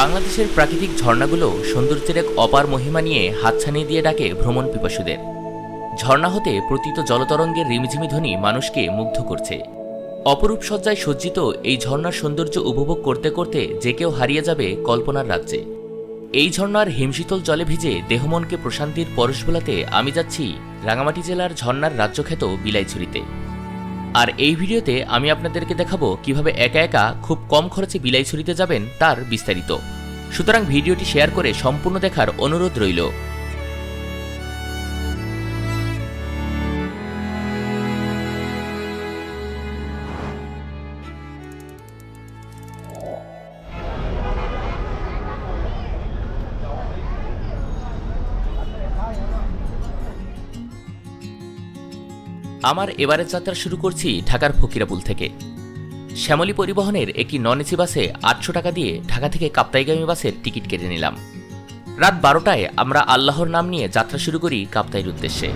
বাংলাদেশের প্রাকৃতিক ঝর্ণাগুলো সৌন্দর্যের এক অপার মহিমা নিয়ে হাতছানি দিয়ে ডাকে ভ্রমণ পিপাসুদের। ঝর্ণা হতে প্রতীত জলতরঙ্গের রিমঝিমি ধ্বনি মানুষকে মুগ্ধ করছে। অপরূপ সজ্জায় সজ্জিত এই ঝর্ণার সৌন্দর্য উপভোগ করতে করতে যে কেউ হারিয়ে যাবে কল্পনার রাজ্যে। এই ঝর্ণার হিমশীতল জলে ভিজে দেহমনকে প্রশান্তির পরশ বোলাতে আমি যাচ্ছি রাঙামাটি জেলার ঝর্ণার রাজ্যখ্যাত বিলাইছড়িতে। আর এই ভিডিওতে আমি আপনাদেরকে দেখাবো কীভাবে একা একা খুব কম খরচে বিলাইছড়িতে যাবেন তার বিস্তারিত। সুতরাং ভিডিওটি শেয়ার করে সম্পূর্ণ দেখার অনুরোধ রইল। আমার এবারের যাত্রা শুরু করছি ঢাকার ফকিরাপুল থেকে। শ্যামলী পরিবহনের একটি নন এসি বাসে আটশো টাকা দিয়ে ঢাকা থেকে কাপ্তাইগামী বাসের টিকিট কেটে নিলাম। রাত বারোটায় আমরা আল্লাহর নাম নিয়ে যাত্রা শুরু করি কাপ্তাইয়ের উদ্দেশ্যে।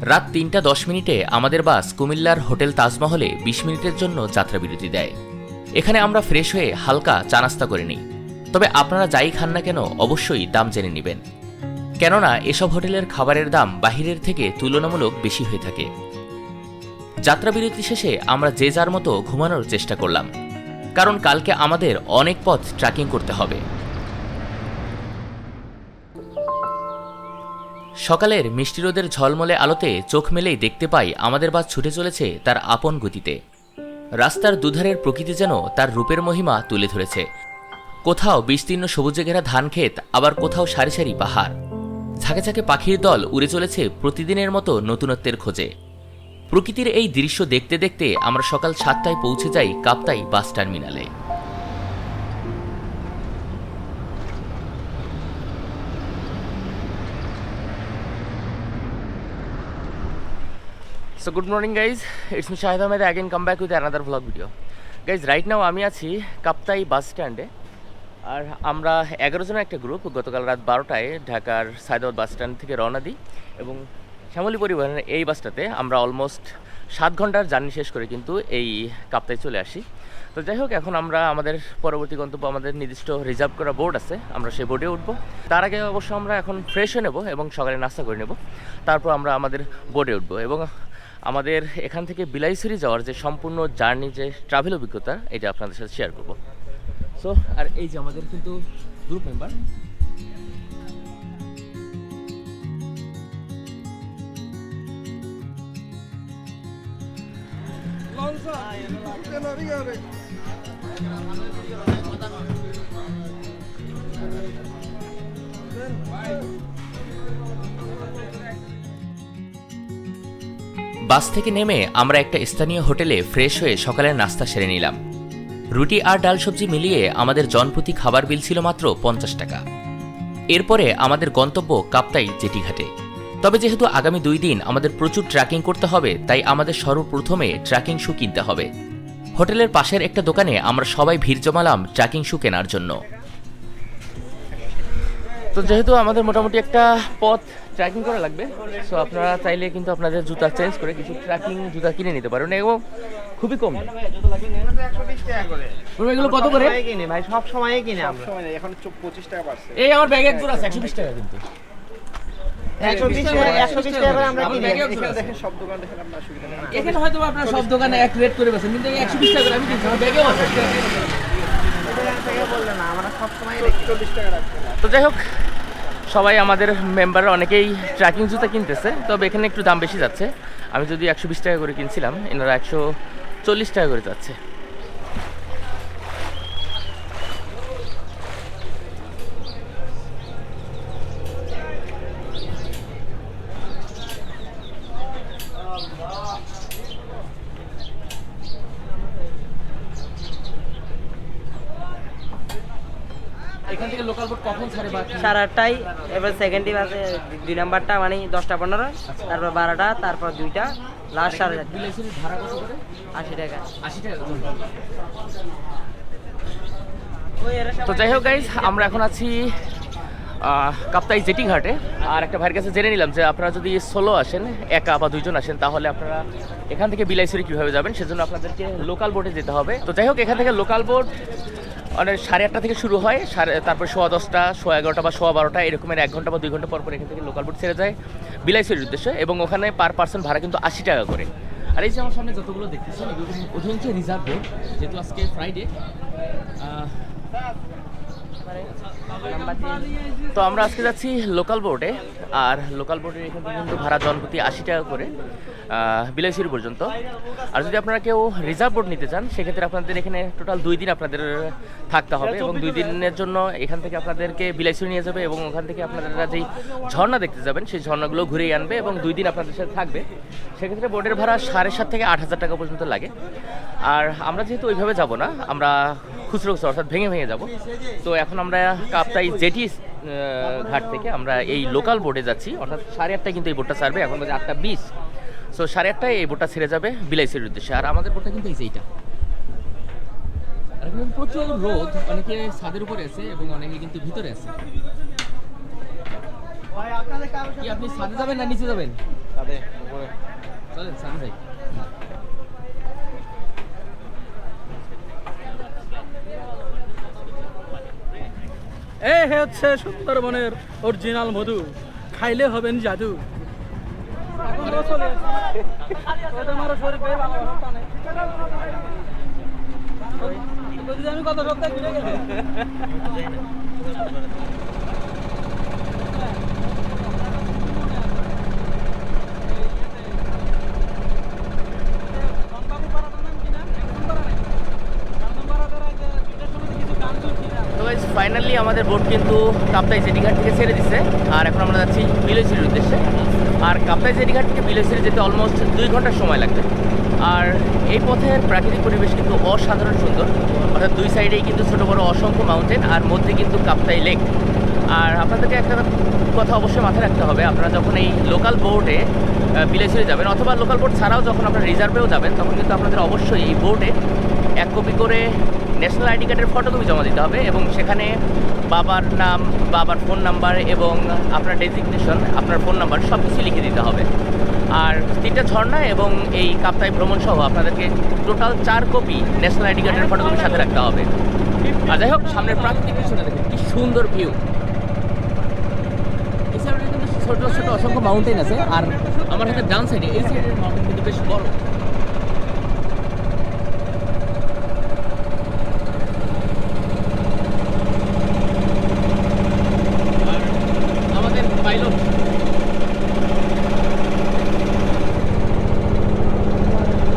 রাত তিনটা দশ মিনিটে আমাদের বাস কুমিল্লার হোটেল তাজমহলে বিশ মিনিটের জন্য যাত্রা বিরতি দেয়। এখানে আমরা ফ্রেশ হয়ে হালকা চা নাস্তা করে নিই। তবে আপনারা যাই খান না কেন অবশ্যই দাম জেনে নেবেন। কেননা এসব হোটেলের খাবারের দাম বাহিরের থেকে তুলনামূলক বেশি হয়ে থাকে। যাত্রাবিরতি শেষে আমরা যে যার মতো ঘুমানোর চেষ্টা করলাম, কারণ কালকে আমাদের অনেক পথ ট্রেকিং করতে হবে। সকালের মিষ্টি রোদের ঝলমলে আলোতে চোখ মেলেই দেখতে পাই আমাদের বাস ছুটে চলেছে তার আপন গতিতে। রাস্তার দুধারের প্রকৃতি যেন তার রূপের মহিমা তুলে ধরেছে। কোথাও বিস্তীর্ণ সবুজে ঘেরা ধান ক্ষেত আবার কোথাও সারি সারি পাহাড়। ঝাঁকে ঝাঁকে পাখির দল উড়ে চলেছে প্রতিদিনের মতো নতুনত্বের খোঁজে। প্রকৃতির এই দৃশ্য দেখতে দেখতে আমরা সকাল সাতটায় পৌঁছে যাই কাপ্তাই বাস টার্মিনালে। So good morning guys it's me Shahid Ahmed again come back with another vlog video guys right now আমি আছি কাপ্তাই বাস স্ট্যান্ডে। আর আমরা এগারো জনের একটা গ্রুপ গতকাল রাত বারোটায় ঢাকার সায়দাবাদ বাস স্ট্যান্ড থেকে রওনা দিই এবং শ্যামলী পরিবহনের এই বাসটাতে আমরা অলমোস্ট সাত ঘণ্টার জার্নি শেষ করে কিন্তু এই কাপ্তায় চলে আসি। তো যাই হোক, এখন আমরা আমাদের পরবর্তী গন্তব্য, আমাদের নির্দিষ্ট রিজার্ভ করা বোর্ড আছে, আমরা সেই বোর্ডে উঠবো। তার আগে অবশ্য আমরা এখন ফ্রেশ হয়ে নেব এবং সকালে নাস্তা করে নেব। তারপর আমরা আমাদের বোর্ডে উঠবো এবং আমাদের এখান থেকে বিলাইছড়ি যাওয়ার যে সম্পূর্ণ জার্নি যে ট্রাভেল অভিজ্ঞতা, এটা আপনাদের সাথে শেয়ার করব। সো আর এই যে আমাদের কিন্তু গ্রুপ মেম্বার বাস থেকে নেমে আমরা একটা স্থানীয় হোটেলে ফ্রেশ হয়ে সকালের নাস্তা সেরে নিলাম। রুটি আর ডাল সবজি মিলিয়ে আমাদের জনপ্রতি খাবার বিল ছিল মাত্র পঞ্চাশ টাকা। এরপরে আমাদের গন্তব্য কাপ্তাই জেটিঘাটে। তবে যেহেতু আগামী দুই দিন আমাদের প্রচুর ট্র্যাকিং করতে হবে, তাই আমাদের সর্বপ্রথমে ট্র্যাকিং শু কিনতে হবে। হোটেলের পাশের একটা দোকানে আমরা সবাই ভিড় জমালাম ট্র্যাকিং শু কেনার জন্য। তো যেহেতু আমাদের মোটামুটি একটা পথ ট্র্যাকিং করা লাগবে সো আপনারা চাইলে কিন্তু আপনাদের জুতা চেঞ্জ করে কিছু ট্র্যাকিং জুতা কিনে নিতে পারেন এবং খুবই কম। এগুলো কত করে? কিনে ভাই সব সময় কিনে আমরা এখন চো- পঁচিশ টাকা বাড়ছে এই আমার ব্যাগে এক জোড়া আছে একশো বিশ টাকা কিন্তু এখানে দোকান দেখেন আপনার সুবিধা নেই। এখানে হয়তো আপনার সব দোকানে এক রেট করে বেছেন কিন্তু একশো বিশ টাকা আমি কিনছি আমার ব্যাগেও আছে। তো যাই হোক সবাই আমাদের মেম্বার অনেকেই ট্র্যাকিং জুতা কিনতেছে তবে এখানে একটু দাম বেশি যাচ্ছে। আমি যদি একশো বিশ টাকা করে কিনছিলাম এনারা একশো চল্লিশ টাকা করে যাচ্ছে। এখান থেকে লোকাল বোর্ড কখন ছাড়ে বা সাড়ে আটটায় এবার সেকেন্ডে আছে দুই নাম্বারটা মানে দশটা পনেরো তারপর বারোটা তারপর দুইটা লাস্ট সাড়ে চারটা। ভাড়া কত করে? আশি টাকা। আশি টাকা তো যাই হোক গাইজ আমরা এখন আছি কাপ্তাই জেটি ঘাটে আর একটা ভাইয়ের কাছে জেনে নিলাম যে আপনারা যদি সোলো আসেন একা বা দুইজন আসেন তাহলে আপনারা এখান থেকে বিলাইছড়ি কীভাবে যাবেন সেজন্য আপনাদেরকে লোকাল বোটে যেতে হবে। তো যাই হোক এখান থেকে লোকাল বোট মানে সাড়ে আটটা থেকে শুরু হয়, সাড়ে, তারপর সোয়া দশটা, সোয়া এগারোটা বা সোয়া বারোটা, এরকমের এক ঘণ্টা বা দুই ঘণ্টা পর পর এখান থেকে লোকাল বোট ছেড়ে যায় বিলাইছড়ির উদ্দেশ্যে, এবং ওখানে পার পার্সন ভাড়া কিন্তু আশি টাকা করে। আর এই যে আমার সামনে যতগুলো দেখতেছেন অধিকাংশ রিজার্ভ বোট যেহেতু আজকে ফ্রাইডে তো আমরা আজকে যাচ্ছি লোকাল বোর্ডে আর লোকাল বোর্ডের এখান কিন্তু ভাড়া জনপ্রতি আশি টাকা করে বিলাইশির পর্যন্ত। আর যদি আপনারা কেউ রিজার্ভ বোর্ড নিতে চান, সেক্ষেত্রে আপনাদের এখানে টোটাল দুই দিন আপনাদের থাকতে হবে এবং দুই দিনের জন্য এখান থেকে আপনাদেরকে বিলাইশির নিয়ে যাবে এবং ওখান থেকে আপনারা যেই ঝর্ণা দেখতে যাবেন, সেই ঝর্ণাগুলো ঘুরেই আনবে এবং দুই দিন আপনাদের সাথে থাকবে। সেক্ষেত্রে বোর্ডের ভাড়া সাড়ে সাত থেকে আট হাজার টাকা পর্যন্ত লাগে। আর আমরা যেহেতু ওইভাবে যাব না, আমরা খুচরো খুচরো অর্থাৎ ভেঙে ভেঙে যাব। তো এখন আমরা কাপ্তাই জেটি ঘাট থেকে আমরা এই লোকাল বোর্ডে যাচ্ছি। অর্থাৎ সাড়ে আটটায় কিন্তু এই বোটটা ছাড়বে এখন বাজে আটটা বিশ। সো সাড়ে আটটায় এই বোটটা ছেড়ে যাবে বিলাইসের উদ্দেশ্যে। আর আমাদের বোটটা কিন্তু এই যে এইটা। আর এখন প্রচুর রোদ অনেকে ছাদের উপরে আছে এবং অনেকে কিন্তু ভিতরে আছে। কি আপনি ছাদে যাবেন না নিচে যাবেন? উপরে। চলেন ছাদে যাই। এ হচ্ছে সুন্দরবনের অরিজিনাল মধু। খাইলে হবেন জাদু। আমি কত সপ্তাহ ঘুরে গেছি তো গাইজ ফাইনালি আমাদের বোট কিন্তু কাপ্তাই জেটিঘাট থেকে ছেড়ে দিছে। আর এখন আমরা যাচ্ছি বিলয়সির উদ্দেশ্যে। আর কাপ্তাই জেটিঘাট থেকে বিলয়সিরি যেতে অলমোস্ট দুই ঘণ্টার সময় লাগবে। আর এই পথের প্রাকৃতিক পরিবেশ কিন্তু অসাধারণ সুন্দর। অর্থাৎ দুই সাইডেই কিন্তু ছোটো বড় অসংখ্য মাউন্টেন আর মধ্যে কিন্তু কাপ্তাই লেক আর আপনাদেরকে একটা কথা অবশ্যই মাথায় রাখতে হবে। আপনারা যখন এই লোকাল বোর্ডে বিলেসিরে যাবেন, অথবা লোকাল বোর্ড ছাড়াও যখন আপনারা রিজার্ভেও যাবেন, তখন কিন্তু আপনাদের অবশ্যই এই বোর্ডে এক কপি করে ন্যাশনাল আইডি কার্ডের ফটো তুমি জমা দিতে হবে এবং সেখানে বাবার নাম, বাবার ফোন নাম্বার এবং আপনার ডেজিগনেশন আপনার ফোন নাম্বার সব কিছু লিখে দিতে হবে। আর তিনটা ঝর্ণা এবং এই কাপ্তাই ভ্রমণ সহ আপনাদেরকে টোটাল চার কপি ন্যাশনাল আইডি কার্ডের ফটোকপি সাথে রাখতে হবে। আর যাই হোক, সামনের প্রাকৃতিক দৃশ্যটা দেখুন, কি সুন্দর ভিউ ছোট ছোট অসংখ্য মাউন্টেন আছে, আর আমার হাতে ডান সাইডে এই সাইডের মাউন্টেন কিন্তু বেশ বড় আর আমাদের পাইলট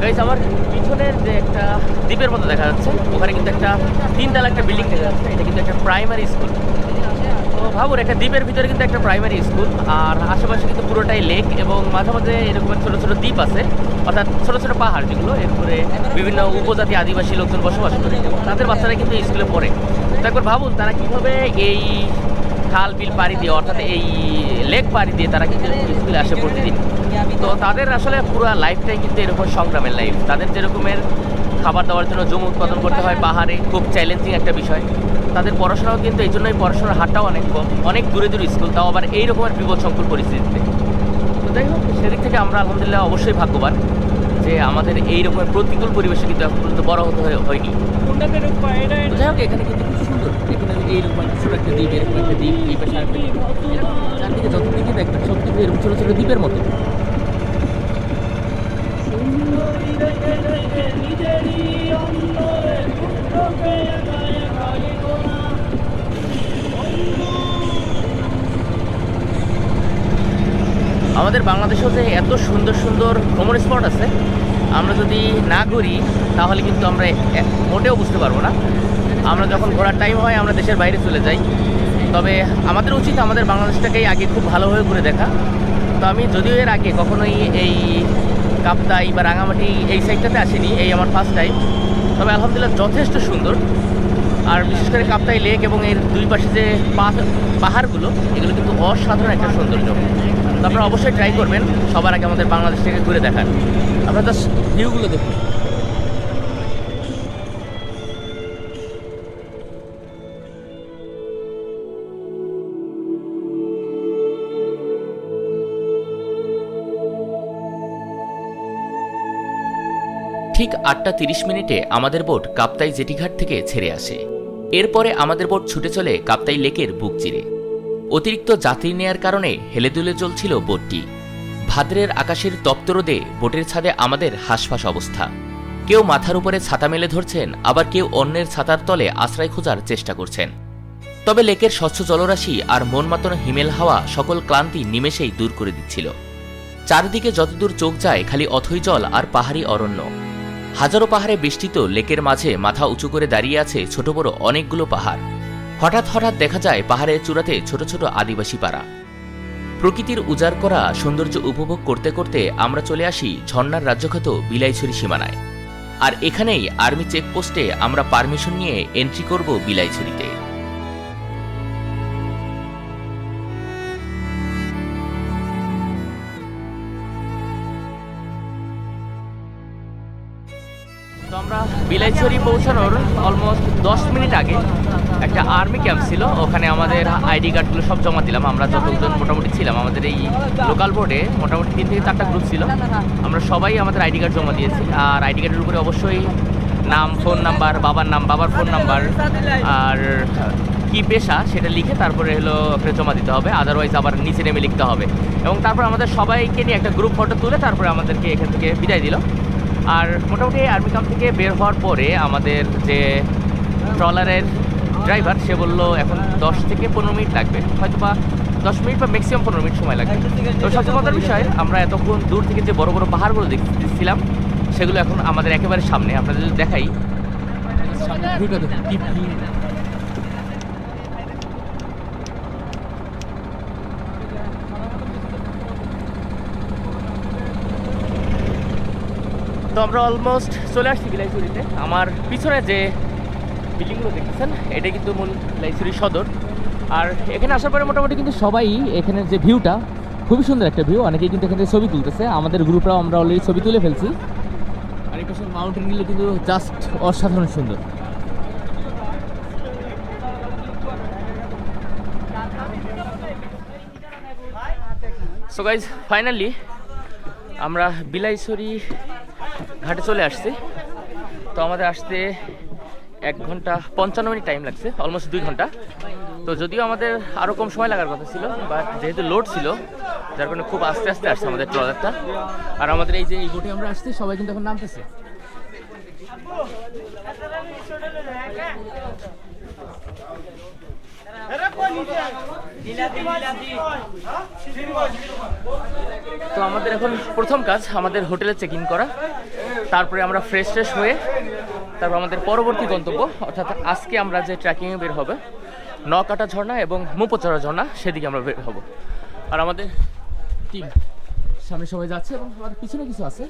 গাইস আমার পিছনের যে একটা দ্বীপের মতো দেখা যাচ্ছে। ওখানে কিন্তু একটা তিনতলা একটা বিল্ডিং দেখা যাচ্ছে। এটা কিন্তু একটা প্রাইমারি স্কুল তো ভাবুন, একটা দ্বীপের ভিতরে কিন্তু একটা প্রাইমারি স্কুল আর আশেপাশে কিন্তু পুরোটাই লেক এবং মাঝে মাঝে এরকম ছোট ছোট দ্বীপ আছে। অর্থাৎ ছোট ছোট পাহাড় যেগুলো এরপরে বিভিন্ন উপজাতি আদিবাসী লোকজন বসবাস করে। তাদের বাচ্চারা কিন্তু এই স্কুলে পড়ে। তো একবার ভাবুন, তারা কীভাবে এই খাল, বিল পাড়ি দিয়ে, অর্থাৎ এই লেক পাড়ি দিয়ে তারা কিন্তু স্কুলে আসে প্রতিদিন? তো তাদের আসলে পুরো লাইফটাই কিন্তু এরকম সংগ্রামের লাইফ তাদের যেরকমের খাবার দাবার জন্য জমি উৎপাদন করতে হয়, পাহাড়ে খুব চ্যালেঞ্জিং একটা বিষয়। তাদের পড়াশোনাও কিন্তু এই জন্যই পড়াশোনার হারটাও অনেক কম, অনেক দূরে দূরে স্কুল তাও আবার এই রকমের বিপদ সংকুল পরিস্থিতিতে। তো যাই হোক, সেদিক থেকে আমরা আলহামদুলিল্লাহ অবশ্যই ভাগ্যবান যে আমাদের এই রকমের প্রতিকূল পরিবেশে কিন্তু এখন পর্যন্ত বড় হতে হয়ে- হয়নি। যাই হোক, এখানে কিন্তু খুব সুন্দর। এখানে এইরকম একটা ছোট একটা দ্বীপ, এরকম একটা দ্বীপ, এই পাশে আরেকটা দ্বীপ। চারদিকে যতদিকে দেখবেন সব কিন্তু এরকম ছোটো ছোটো দ্বীপের মতো। আমাদের বাংলাদেশেও যে এত সুন্দর সুন্দর ভ্রমণ স্পট আছে, আমরা যদি না ঘুরি, তাহলে কিন্তু আমরা মোটেও বুঝতে পারব না। আমরা যখন ঘোরার টাইম হয়, আমরা দেশের বাইরে চলে যাই। তবে আমাদের উচিত আমাদের বাংলাদেশটাকেই আগে খুব ভালোভাবে ঘুরে দেখা। তো আমি যদিও এর আগে কখনোই এই কাপ্তাই বা রাঙামাটি, এই সাইডটাতে আসেনি, এই আমার ফার্স্ট টাইম তবে আলহামদুলিল্লাহ যথেষ্ট সুন্দর। আর বিশেষ করে কাপ্তাই লেক এবং এর দুই পাশে যে পাহাড়গুলো, এগুলো কিন্তু অসাধারণ একটা সৌন্দর্য। আপনারা অবশ্যই ট্রাই করবেন। সবার আগে আমাদের বাংলাদেশ থেকে ঘুরে দেখান আপনারা জাস্ট ভিউগুলো দেখুন ঠিক আটটা তিরিশ মিনিটে আমাদের বোট কাপ্তাই জেটিঘাট থেকে ছেড়ে আসে। এরপরে আমাদের বোট ছুটে চলে কাপ্তাই লেকের বুক চিরে। অতিরিক্ত যাত্রী নেয়ার কারণে হেলেদুলে চলছিল বোটটি। ভাদ্রের আকাশের তপ্তরোদে বোটের ছাদে আমাদের হাঁসফাঁস অবস্থা। কেউ মাথার উপরে ছাতা মেলে ধরছেন, আবার কেউ অন্যের ছাতার তলে আশ্রয় খোঁজার চেষ্টা করছেন। তবে লেকের স্বচ্ছ জলরাশি আর মন মাতানো হিমেল হাওয়া সকল ক্লান্তি নিমেষেই দূর করে দিচ্ছিল। চারিদিকে যতদূর চোখ যায়, খালি অথই জল আর পাহাড়ি অরণ্য। হাজারো পাহাড়ে বেষ্টিত লেকের মাঝে মাথা উঁচু করে দাঁড়িয়ে আছে ছোট বড় অনেকগুলো পাহাড়। হঠাৎ হঠাৎ দেখা যায় পাহাড়ের চূড়াতে ছোট ছোট আদিবাসী পাড়া। প্রকৃতির উজাড় করা সৌন্দর্য উপভোগ করতে করতে আমরা চলে আসি ঝর্ণার রাজ্যখ্যাত বিলাইছড়ি সীমানায়। আর এখানেই আর্মি চেকপোস্টে আমরা পারমিশন নিয়ে এন্ট্রি করব বিলাইছড়িতে। আমরা বিলাইছড়ি পৌঁছানোর অলমোস্ট দশ মিনিট আগে একটা আর্মি ক্যাম্প ছিল। ওখানে আমাদের আইডি কার্ডগুলো সব জমা দিলাম। আমরা যতজন মোটামুটি ছিলাম, আমাদের এই লোকাল বোর্ডে মোটামুটি তিন থেকে চারটা গ্রুপ ছিল। আমরা সবাই আমাদের আইডি কার্ড জমা দিয়েছি। আর আইডি কার্ডের উপরে অবশ্যই নাম ফোন নাম্বার বাবার নাম, বাবার ফোন নাম্বার আর কি পেশা সেটা লিখে তারপরে হলো আপনার জমা দিতে হবে। আদারওয়াইজ আবার নিচে নেমে লিখতে হবে। এবং তারপর আমাদের সবাইকে নিয়ে একটা গ্রুপ ফটো তুলে তারপরে আমাদেরকে এখান থেকে বিদায় দিল। আর মোটামুটি আর্মি ক্যাম্প থেকে বের হওয়ার পরে আমাদের যে ট্রলারের ড্রাইভার সে বলল, এখন দশ থেকে পনেরো মিনিট লাগবে। হয়তো বা দশ মিনিট বা ম্যাক্সিমাম পনেরো মিনিট সময় লাগবে। তো সবচেয়ে মজার বিষয়, আমরা এতক্ষণ দূর থেকে যে বড় বড় পাহাড়গুলো দেখছিলাম, সেগুলো এখন আমাদের একেবারে সামনে। আপনাদের যদি দেখাই সামনে ভিউটা দেখুন কি ভিউ তো আমরা অলমোস্ট চলে আসছি বিলাইছড়িতে আমার পিছনে যে বিল্ডিংগুলো দেখতেছেন, এটা কিন্তু মূল বিলাইছড়ি সদর। আর এখানে আসার পরে মোটামুটি কিন্তু সবাই এখানের যে ভিউটা, খুবই সুন্দর একটা ভিউ। অনেকেই কিন্তু এখানে ছবি তুলতেছে। আমাদের গ্রুপরাও আমরা অলরেডি ছবি তুলে ফেলছি। আর এই পাশে মাউন্টেনগুলো কিন্তু জাস্ট অসাধারণ সুন্দর। সো গাইজ ফাইনালি আমরা বিলাইছড়ি ঘাটে চলে আসছি। তো আমাদের আসতে এক ঘণ্টা পঞ্চান্ন মিনিট টাইম লাগছে অলমোস্ট দুই ঘণ্টা। তো যদিও আমাদের আরও কম সময় লাগার কথা ছিল বাট যেহেতু লোড ছিল, যার কারণে খুব আস্তে আস্তে আসছে আমাদের ট্রলারটা। আর আমাদের এই যে এই বোটে আমরা আসছি, সবাই কিন্তু এখন নামতেছে। তো আমাদের এখন প্রথম কাজ, আমাদের হোটেলে চেক ইন করা। তারপরে আমরা ফ্রেশ ফ্রেশ হয়ে, তারপর আমাদের পরবর্তী গন্তব্য, অর্থাৎ আজকে আমরা যে ট্রেকিংয়ে বের হবে নকাটা ঝর্ণা এবং মুপচড়া ঝর্ণা, সেদিকে আমরা বের হব। আর আমাদের টিম সামনে সবাই যাচ্ছে এবং আমাদের পিছনে কিছু আছে।